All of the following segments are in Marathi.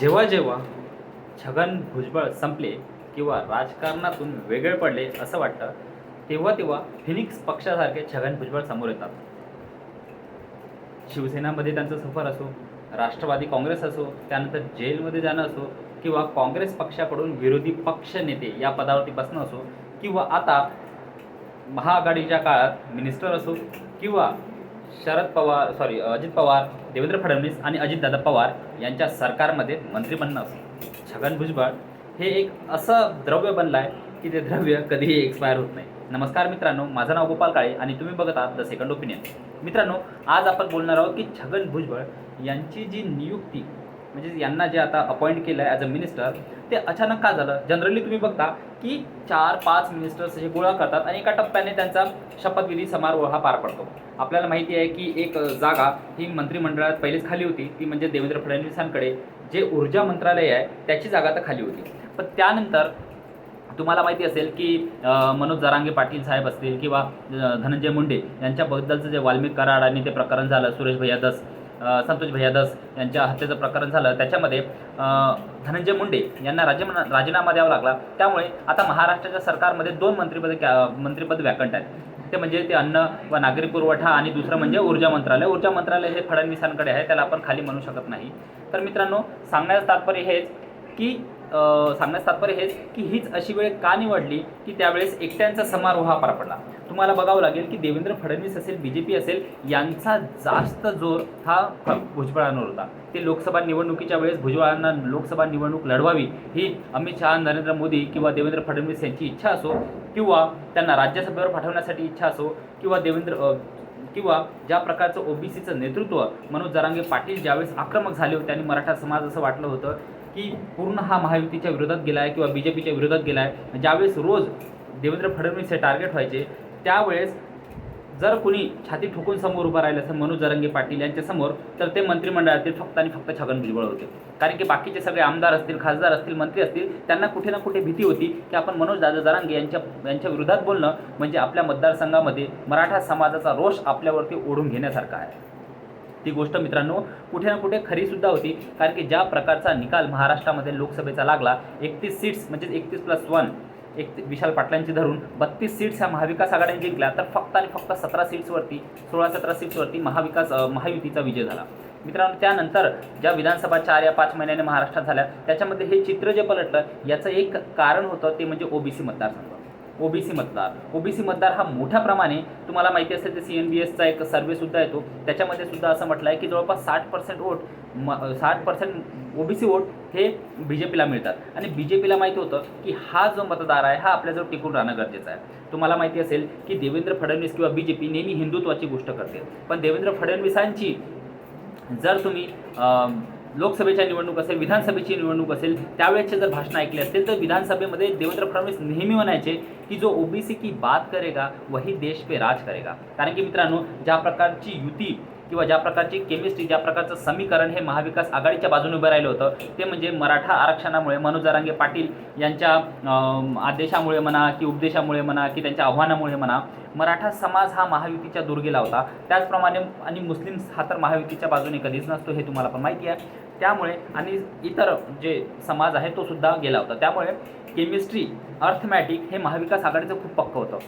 जेव्हा जेव्हा छगन भुजबळ संपले किंवा राजकारणातून वेगळे पडले असं वाटतं तेव्हा तेव्हा फिनिक्स पक्षासारखे छगन भुजबळ समोर येतात. शिवसेनामध्ये त्यांचं सफर असो राष्ट्रवादी काँग्रेस असो त्यानंतर जेलमध्ये जाणं असो किंवा काँग्रेस पक्षाकडून विरोधी पक्ष नेते या पदावरती बसणं असो किंवा आता महाआघाडीच्या काळात मिनिस्टर असो किंवा शरद पवार सॉरी अजित पवार देवेंद्र फडणवीस आणि अजितदादा पवार यांच्या सरकारमध्ये मंत्री बनणं असं छगन भुजबळ हे एक असं द्रव्य बनलं आहे की ते द्रव्य कधीही एक्सपायर होत नाही. नमस्कार मित्रांनो माझं नाव गोपाल काळे आणि तुम्ही बघत आहात द सेकंड ओपिनियन मित्रांनो आज आपण बोलणार आहोत की छगन भुजबळ यांची जी नियुक्ती म्हणजे यांना जे आता अपॉइंट केलं आहे ॲज अ मिनिस्टर ते अचानक का झालं? जनरली तुम्ही बघता की चार पाच मिनिस्टर्स हे गोळा करतात आणि एका टप्प्याने त्यांचा शपथविधी समारोह हा पार पडतो. आपल्याला माहिती आहे की एक जागा ही मंत्रिमंडळात पहिलेच खाली होती ती म्हणजे देवेंद्र फडणवीसांकडे. जे ऊर्जा मंत्रालय आहे त्याची जागा तर खाली होती. पण त्यानंतर तुम्हाला माहिती असेल की मनोज जरांगे पाटील साहेब असतील किंवा धनंजय मुंडे यांच्याबद्दलचं जे वाल्मिक कराड आणि ते प्रकरण झालं सुरेश भैया दस संतोष भैयादस यांच्या हत्येचं प्रकरण झालं. त्याच्यामध्ये धनंजय मुंडे यांना राज्य राजीनामा द्यावा लागला. त्यामुळे आता महाराष्ट्राच्या सरकारमध्ये दोन मंत्रिपद मंत्रिपद वॅकंट आहेत. ते म्हणजे ते अन्न व नागरी पुरवठा आणि दुसरं म्हणजे ऊर्जा मंत्रालय. ऊर्जा मंत्रालय हे फडणवीसांकडे आहे त्याला आपण खाली म्हणू शकत नाही. तर मित्रांनो सांगण्याचं तात्पर्य हेच की सांगण्याचं तात्पर्य हेच की हीच अशी वेळ का निवडली की त्यावेळेस एकट्यांचा समारोह हा पार पडला. तुम्हाला बघावं लागेल की देवेंद्र फडणवीस असेल बी जे पी असेल यांचा जास्त जोर हा भुजबळांवर होता. ते लोकसभा निवडणुकीच्या वेळेस भुजबळांना लोकसभा निवडणूक लढवावी ही अमित शहा नरेंद्र मोदी किंवा देवेंद्र फडणवीस यांची इच्छा असो किंवा त्यांना राज्यसभेवर पाठवण्यासाठी इच्छा असो किंवा देवेंद्र किंवा ज्या प्रकारचं ओबीसीचं नेतृत्व मनोज जरांगे पाटील ज्यावेळेस आक्रमक झाले होते आणि मराठा समाज असं वाटलं होतं की पूर्ण हा महायुतीच्या विरोधात गेला आहे किंवा बी जे पीच्या विरोधात गेला आहे ज्यावेळेस रोज देवेंद्र फडणवीस हे टार्गेट व्हायचे त्यावेळेस जर कुणी छाती ठोकून समोर उभं राहिलं असं मनोज जरंगे पाटील यांच्यासमोर तर ते मंत्रिमंडळातील फक्त आणि फक्त छगन भुजबळ होते. कारण की बाकीचे सगळे आमदार असतील खासदार असतील मंत्री असतील त्यांना कुठे ना कुठे भीती होती की आपण मनोज दादा जरांगे यांच्या यांच्या विरोधात बोलणं म्हणजे आपल्या मतदारसंघामध्ये मराठा समाजाचा रोष आपल्यावरती ओढून घेण्यासारखा आहे. ती गोष्ट मित्रांनो कुठे ना कुठे खरीसुद्धा होती. कारण की ज्या प्रकारचा निकाल महाराष्ट्रामध्ये लोकसभेचा लागला एकतीस सीट्स म्हणजे एकतीस प्लस वन एक विशाल पाटलांची धरून बत्तीस सीट्स ह्या महाविकास आघाडीने जिंकल्या तर फक्त आणि फक्त सतरा सीट्सवरती सोळा सतरा सीट्सवरती महाविकास महायुतीचा विजय झाला. मित्रांनो त्यानंतर ज्या विधानसभा चार या पाच महिन्याने महाराष्ट्रात झाल्या त्याच्यामध्ये हे चित्र जे पलटलं याचं एक कारण होतं ते म्हणजे ओबीसी मतदारसंघ. ओबीसी मतदार. ओबीसी मतदार हा मोठ्या प्रमाणे तुम्हाला माहिती असेल तर सी एन बी एसचा एक सर्वेसुद्धा येतो. त्याच्यामध्ये सुद्धा असं म्हटलं आहे की जवळपास साठ पर्सेंट वोट म साठ पर्सेंट ओबीसी वोट हे बी जे पीला मिळतात. आणि बी जे पीला माहिती होतं की हा जो मतदार आहे हा आपल्याजवळ टिकून राहणं गरजेचं आहे. तुम्हाला माहिती असेल की देवेंद्र फडणवीस किंवा बी जे पी नेहमी हिंदुत्वाची गोष्ट करते पण देवेंद्र फडणवीसांची जर तुम्ही लोकसभेच्या निवडणूक असेल विधानसभेची निवडणूक असेल त्यावेळेचे जर भाषणं ऐकले असतील तर विधानसभेमध्ये देवेंद्र फडणवीस नेहमी म्हणायचे की जो ओबीसी की बात करेगा वही देश पे राज करेगा. कारण की मित्रांनो ज्या प्रकारची युती किंवा ज्या प्रकारची केमिस्ट्री ज्या प्रकारचं समीकरण हे महाविकास आघाडीच्या बाजूने उभं राहिलं होतं ते म्हणजे मराठा आरक्षणामुळे मनोज जरांगे पाटील यांच्या आदेशामुळे म्हणा की उपदेशामुळे म्हणा की त्यांच्या आव्हानामुळे म्हणा मराठा समाज हा महायुतीच्या दुर्गेला होता. त्याचप्रमाणे आणि मुस्लिम हा तर महायुतीच्या बाजूने कधीच नसतो हे तुम्हाला पण माहिती आहे. त्यामुळे आणि इतर जे समाज आहे तो सुद्धा गेला होता. त्यामुळे केमिस्ट्री अर्थमॅटिक हे महाविकास आघाडीचं खूप पक्क होतं.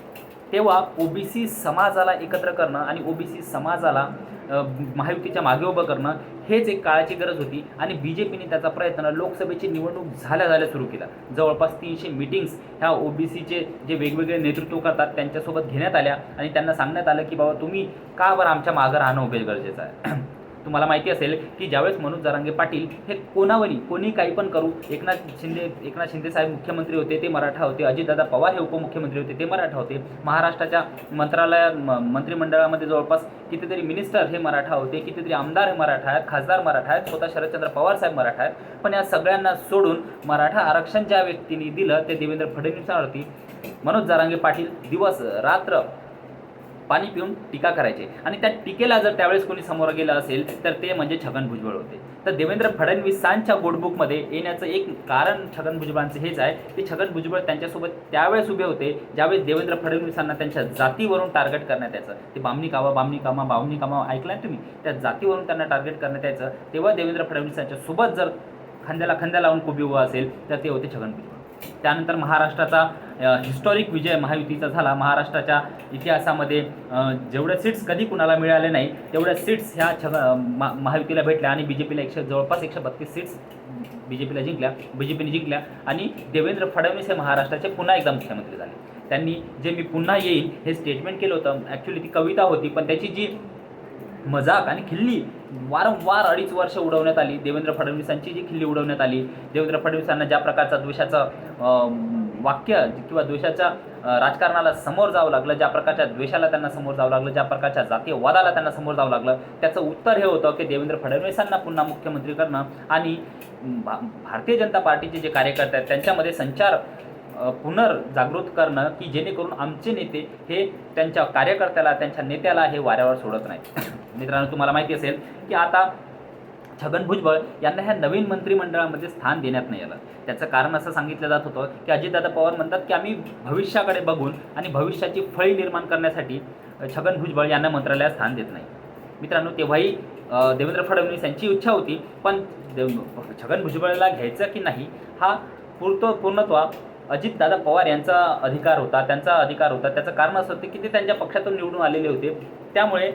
तेव्हा ओबीसी समाजाला एकत्र करणं आणि ओबीसी समाजाला महायुतीच्या मागे उभं करणं हेच एक काळाची गरज होती आणि बी जे पीने त्याचा प्रयत्न लोकसभेची निवडणूक झाल्या झाल्या सुरू केला. जवळपास तीनशे मिटिंग्स ह्या ओबीसीचे जे वेगवेगळे नेतृत्व करतात त्यांच्यासोबत घेण्यात आल्या आणि त्यांना सांगण्यात आलं की बाबा तुम्ही का बरं आमच्या मागं राहणं उभे गरजेचं आहे. तुम्हाला माहिती असेल की ज्यावेळेस मनोज जरांगे पाटील हे कोणावरी कोणी काही पण करू एकनाथ शिंदे एकनाथ शिंदे साहेब मुख्यमंत्री होते ते मराठा होते अजितदादा पवार हे उपमुख्यमंत्री होते ते मराठा होते महाराष्ट्राच्या मंत्रालयात म- मंत्रिमंडळामध्ये जवळपास कितीतरी मिनिस्टर हे मराठा होते कितीतरी आमदार हे मराठा आहेत खासदार मराठा आहेत स्वतः शरदचंद्र पवार साहेब मराठा आहेत पण या सगळ्यांना सोडून मराठा आरक्षण ज्या व्यक्तीने दिलं ते देवेंद्र फडणवीसांवरती मनोज जारांगे पाटील दिवस रात्र पाणी पिऊन टीका करायचे. आणि त्या टीकेला जर त्यावेळेस कोणी समोर गेलं असेल तर ते म्हणजे छगन भुजबळ होते. तर देवेंद्र फडणवीसांच्या गोडबुकमध्ये येण्याचं एक कारण छगन भुजबळांचं हेच आहे की छगन भुजबळ त्यांच्यासोबत त्यावेळेस उभे होते ज्यावेळेस देवेंद्र फडणवीसांना त्यांच्या जातीवरून टार्गेट करण्यात यायचं. ते बामणी कामा बामणी कामा बामणी कामा ऐकलं तुम्ही? त्या जातीवरून त्यांना टार्गेट करण्यात यायचं. तेव्हा देवेंद्र फडणवीसांच्या सोबत जर खांद्याला खांद्या लावून कोबी उभा असेल तर ते होते छगन भुजबळ. त्यानंतर महाराष्ट्राचा हिस्टॉरिक विजय महायुतीचा झाला. महाराष्ट्राच्या इतिहासामध्ये जेवढ्या सीट्स कधी कुणाला मिळाले नाही तेवढ्या सीट्स ह्या छग महायुतीला भेटल्या आणि बी जे पीला एकशे जवळपास एकशे बत्तीस सीट्स बी जे पीला जिंकल्या बी जे पीने जिंकल्या आणि देवेंद्र फडणवीस हे महाराष्ट्राचे पुन्हा एकदा मुख्यमंत्री झाले. त्यांनी जे मी पुन्हा येईल हे स्टेटमेंट केलं होतं. ॲक्च्युली ती कविता होती पण त्याची जी मजाक आणि खिल्ली वारंवार अडीच वर्ष उडवण्यात आली. देवेंद्र फडणवीसांची जी खिल्ली उडवण्यात आली. देवेंद्र फडणवीसांना ज्या प्रकारचा द्वेषाचं वाक्य किंवा द्वेषाच्या राजकारणाला समोर जावं लागलं ज्या प्रकारच्या द्वेषाला त्यांना समोर जावं लागलं ज्या प्रकारच्या जातीयवादाला त्यांना समोर जावं लागलं त्याचं उत्तर हे होतं की देवेंद्र फडणवीसांना पुन्हा मुख्यमंत्री करणं आणि भा- भारतीय जनता पार्टीचे जे कार्यकर्ते आहेत त्यांच्यामध्ये संचार पुनर्जागृत करणं की जेणेकरून आमचे नेते हे त्यांच्या कार्यकर्त्याला त्यांच्या नेत्याला हे वाऱ्यावर सोडत नाहीत. मित्रांनो तुम्हाला माहिती असेल की आता छगन भुजबळ यांना ह्या नवीन मंत्रिमंडळामध्ये स्थान देण्यात नाही आलं. त्याचं कारण असं सांगितलं जात होतं की अजितदादा पवार म्हणतात की आम्ही भविष्याकडे बघून आणि भविष्याची फळी निर्माण करण्यासाठी छगन भुजबळ यांना मंत्रालयात स्थान देत नाही. मित्रांनो तेव्हाही देवेंद्र फडणवीस यांची इच्छा होती पण देव छगन भुजबळला घ्यायचं की नाही हा पूर्त पूर्णत्वा अजितदादा पवार यांचा अधिकार होता त्यांचा अधिकार होता. त्याचं कारण असं होतं की ते त्यांच्या पक्षातून निवडून आलेले होते. त्यामुळे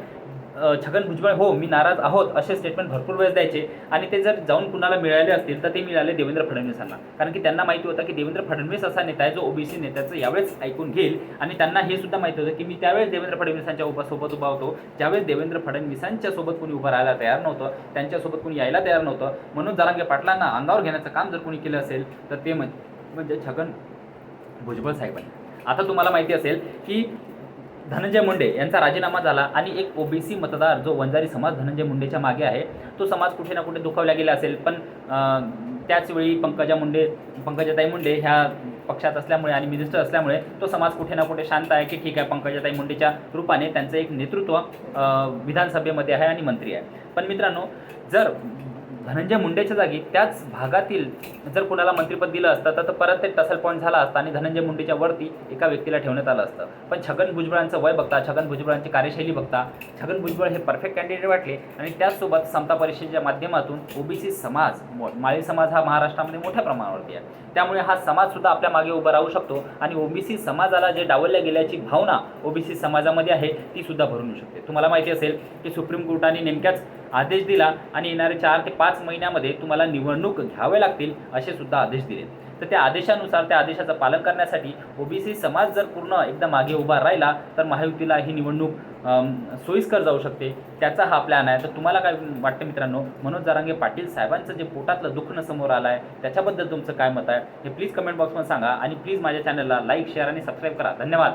छगन भुजबळ हो मी नाराज आहोत असे स्टेटमेंट भरपूर वेळेस द्यायचे. आणि ते जर जाऊन कुणाला मिळाले असतील तर ते मिळाले देवेंद्र फडणवीसांना कारण की त्यांना माहिती होतं की देवेंद्र फडणवीस असा नेता आहे जो ओबीसी नेत्याचं यावेळेस ऐकून घेईल. आणि त्यांना हे सुद्धा माहिती होतं की मी त्यावेळेस देवेंद्र फडणवीसांच्या उभा सोबत उभा होतो. ज्यावेळेस देवेंद्र फडणवीसांच्या सोबत कोणी उभं राहायला तयार नव्हतं त्यांच्यासोबत कोणी यायला तयार नव्हतं. म्हणून जरांगे पाटलांना अंगावर घेण्याचं काम जर कोणी केलं असेल तर ते म्हणजे म्हणजे छगन भुजबळ साहेबांनी. आता तुम्हाला माहिती असेल की धनंजय मुंडे यांचा राजीनामा झाला आणि एक ओबीसी मतदार जो वंजारी समाज धनंजय मुंडेच्या मागे आहे तो समाज कुठे ना कुठे दुखावला गेला असेल. पण त्याचवेळी पंकजा मुंडे पंकजाताई मुंडे ह्या पक्षात असल्यामुळे आणि मिनिस्टर असल्यामुळे तो समाज कुठे ना कुठे शांत आहे की ठीक आहे पंकजाताई मुंडेच्या रूपाने त्यांचं एक नेतृत्व विधानसभेमध्ये आहे आणि मंत्री आहे. पण मित्रांनो जर धनंजय मुंडेच्या जागी त्याच भागातील जर कुणाला मंत्रिपद दिलं असतं तर परत ते टसल पॉईंट झाला असता आणि धनंजय मुंडेच्या वरती एका व्यक्तीला ठेवण्यात आलं असतं. पण छगन भुजबळांचं वय बघता छगन भुजबळांची कार्यशैली बघता छगन भुजबळ हे परफेक्ट कॅन्डिडेट वाटले आणि त्याचसोबत समता परिषदेच्या माध्यमातून ओबीसी समाज माळी समाज हा महाराष्ट्रामध्ये मोठ्या प्रमाणावरती आहे. त्यामुळे हा समाजसुद्धा आपल्या मागे उभा राहू शकतो आणि ओबीसी समाजाला जे डावलल्या गेल्याची भावना ओबीसी समाजामध्ये आहे ती सुद्धा भरून येऊ शकते. तुम्हाला माहिती असेल की सुप्रीम कोर्टाने नेमक्याच आदेश दिला आणि येणारे चार ते पाच महिन्यामध्ये तुम्हाला निवडणूक घ्यावे लागतील असे सुद्धा आदेश दिले. तर त्या आदेशानुसार त्या आदेशाचं पालन करण्यासाठी ओबीसी समाज जर पूर्ण एकदा मागे उभा राहिला तर महायुतीला ही निवडणूक सोयीस्कर जाऊ शकते. त्याचा हा प्लॅन आहे. तर तुम्हाला काय वाटतं मित्रांनो? मनोज जारांगे पाटील साहेबांचं जे पोटातलं दुखणं समोर आलं आहे त्याच्याबद्दल तुमचं काय मत आहे? हे प्लीज कमेंट बॉक्समध्ये सांगा आणि प्लीज माझ्या चॅनलला लाईक शेअर आणि सबस्क्राईब करा. धन्यवाद.